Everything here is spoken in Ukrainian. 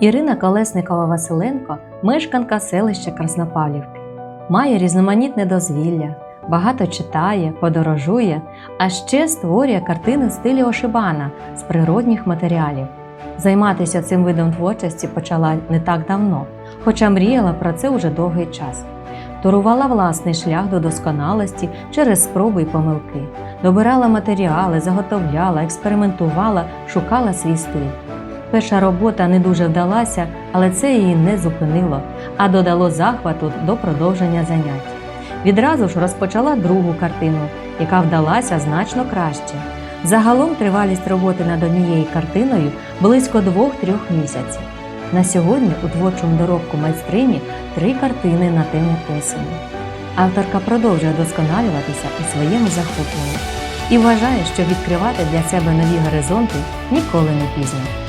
Ірина Колесникова Василенко мешканка селища Краснопавлівки. Має різноманітне дозвілля, багато читає, подорожує, а ще створює картини в стилі Ошибана з природних матеріалів. Займатися цим видом творчості почала не так давно, хоча мріяла про це уже довгий час. Торувала власний шлях до досконалості через спроби й помилки, добирала матеріали, заготовляла, експериментувала, шукала свій стиль. Перша робота не дуже вдалася, але це її не зупинило, а додало захвату до продовження занять. Відразу ж розпочала другу картину, яка вдалася значно краще. Загалом тривалість роботи над однією картиною близько двох-трьох місяців. На сьогодні у творчому доробку майстрині три картини на тему осені. Авторка продовжує досконалюватися у своєму захопленні і вважає, що відкривати для себе нові горизонти ніколи не пізно.